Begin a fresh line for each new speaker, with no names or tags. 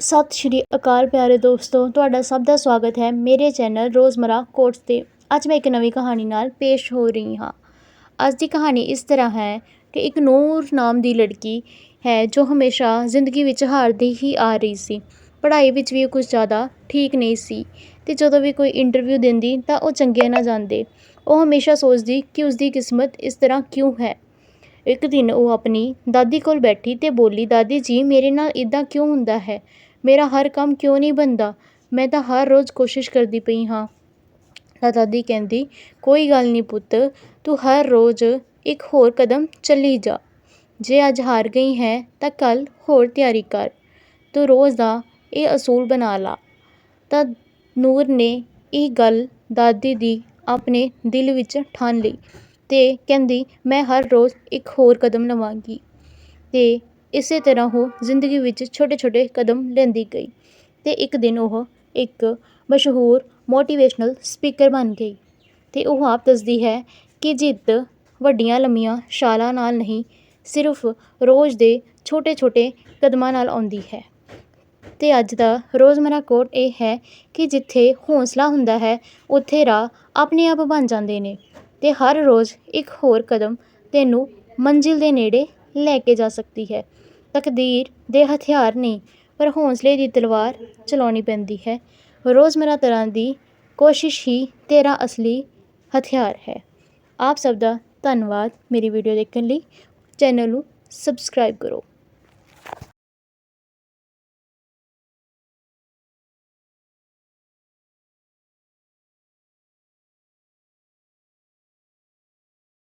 ਸਤਿ ਸ਼੍ਰੀ ਅਕਾਲ ਪਿਆਰੇ ਦੋਸਤੋ, ਤੁਹਾਡਾ ਸਭ ਦਾ ਸਵਾਗਤ ਹੈ ਮੇਰੇ ਚੈਨਲ ਰੋਜ਼ਮਰਾ ਕੋਟਸ 'ਤੇ। ਅੱਜ ਮੈਂ ਇੱਕ ਨਵੀਂ ਕਹਾਣੀ ਨਾਲ ਪੇਸ਼ ਹੋ ਰਹੀ ਹਾਂ। ਅੱਜ ਦੀ ਕਹਾਣੀ ਇਸ ਤਰ੍ਹਾਂ ਹੈ ਕਿ ਇੱਕ ਨੂਰ ਨਾਮ ਦੀ ਲੜਕੀ ਹੈ ਜੋ ਹਮੇਸ਼ਾ ਜ਼ਿੰਦਗੀ ਵਿੱਚ ਹਾਰਦੀ ਹੀ ਆ ਰਹੀ ਸੀ। ਪੜ੍ਹਾਈ ਵਿੱਚ ਵੀ ਕੁਝ ਜ਼ਿਆਦਾ ਠੀਕ ਨਹੀਂ ਸੀ ਅਤੇ ਜਦੋਂ ਵੀ ਕੋਈ ਇੰਟਰਵਿਊ ਦਿੰਦੀ ਤਾਂ ਉਹ ਚੰਗੇ ਨਾ ਜਾਂਦੇ। ਉਹ ਹਮੇਸ਼ਾ ਸੋਚਦੀ ਕਿ ਉਸਦੀ ਕਿਸਮਤ ਇਸ ਤਰ੍ਹਾਂ ਕਿਉਂ ਹੈ। ਇੱਕ ਦਿਨ ਉਹ ਆਪਣੀ ਦਾਦੀ ਕੋਲ ਬੈਠੀ ਤੇ ਬੋਲੀ, ਦਾਦੀ ਜੀ, ਮੇਰੇ ਨਾਲ ਇਦਾਂ ਕਿਉਂ ਹੁੰਦਾ ਹੈ? ਮੇਰਾ ਹਰ ਕੰਮ ਕਿਉਂ ਨਹੀਂ ਬਣਦਾ? ਮੈਂ ਤਾਂ ਹਰ ਰੋਜ਼ ਕੋਸ਼ਿਸ਼ ਕਰਦੀ ਪਈ ਹਾਂ। ਤਾਂ ਦਾਦੀ ਕਹਿੰਦੀ, ਕੋਈ ਗੱਲ ਨਹੀਂ ਪੁੱਤ, ਤੂੰ ਹਰ ਰੋਜ਼ ਇੱਕ ਹੋਰ ਕਦਮ ਚੱਲੀ ਜਾ। ਜੇ ਅੱਜ ਹਾਰ ਗਈ ਹੈ, ਤਾਂ ਕੱਲ੍ਹ ਹੋਰ ਤਿਆਰੀ ਕਰ। ਤੂੰ ਰੋਜ਼ ਦਾ ਇਹ ਅਸੂਲ ਬਣਾ ਲਾ। ਤਾਂ ਨੂਰ ਨੇ ਇਹ ਗੱਲ ਦਾਦੀ ਦੀ ਆਪਣੇ ਦਿਲ ਵਿੱਚ ਠਾਣ ਲਈ ਅਤੇ ਕਹਿੰਦੀ, ਮੈਂ ਹਰ ਰੋਜ਼ ਇੱਕ ਹੋਰ ਕਦਮ ਲਵਾਂਗੀ। ਅਤੇ ਇਸ ਤਰ੍ਹਾਂ ਉਹ ਜ਼ਿੰਦਗੀ ਵਿੱਚ ਛੋਟੇ ਛੋਟੇ ਕਦਮ ਲੈਂਦੀ ਗਈ ਅਤੇ ਇੱਕ ਦਿਨ ਉਹ ਇੱਕ ਮਸ਼ਹੂਰ ਮੋਟੀਵੇਸ਼ਨਲ ਸਪੀਕਰ ਬਣ ਗਈ ਅਤੇ ਉਹ ਆਪ ਦੱਸਦੀ ਹੈ ਕਿ ਜਿੱਤ ਵੱਡੀਆਂ ਲੰਮੀਆਂ ਛਾਲਾਂ ਨਾਲ ਨਹੀਂ, ਸਿਰਫ ਰੋਜ਼ ਦੇ ਛੋਟੇ ਛੋਟੇ ਕਦਮਾਂ ਨਾਲ ਆਉਂਦੀ ਹੈ। ਅਤੇ ਅੱਜ ਦਾ ਰੋਜ਼ਮਰਾ ਕੋਟ ਇਹ ਹੈ ਕਿ ਜਿੱਥੇ ਹੌਸਲਾ ਹੁੰਦਾ ਹੈ, ਉੱਥੇ ਰਾਹ ਆਪਣੇ ਆਪ ਬਣ ਜਾਂਦੇ ਨੇ ਅਤੇ ਹਰ ਰੋਜ਼ ਇੱਕ ਹੋਰ ਕਦਮ ਤੈਨੂੰ ਮੰਜ਼ਿਲ ਦੇ ਨੇੜੇ ਲੈ ਕੇ ਜਾ ਸਕਦੀ ਹੈ। ਤਕਦੀਰ ਦੇ ਹਥਿਆਰ ਨਹੀਂ ਪਰ ਹੌਂਸਲੇ ਦੀ ਤਲਵਾਰ ਚਲਾਉਣੀ ਪੈਂਦੀ ਹੈ। ਰੋਜ਼ਮਰਾ ਤਰ੍ਹਾਂ ਦੀ ਕੋਸ਼ਿਸ਼ ਹੀ ਤੇਰਾ ਅਸਲੀ ਹਥਿਆਰ ਹੈ। ਆਪ ਸਭ ਦਾ ਧੰਨਵਾਦ ਮੇਰੀ ਵੀਡੀਓ ਦੇਖਣ ਲਈ। ਚੈਨਲ ਨੂੰ ਸਬਸਕ੍ਰਾਈਬ ਕਰੋ।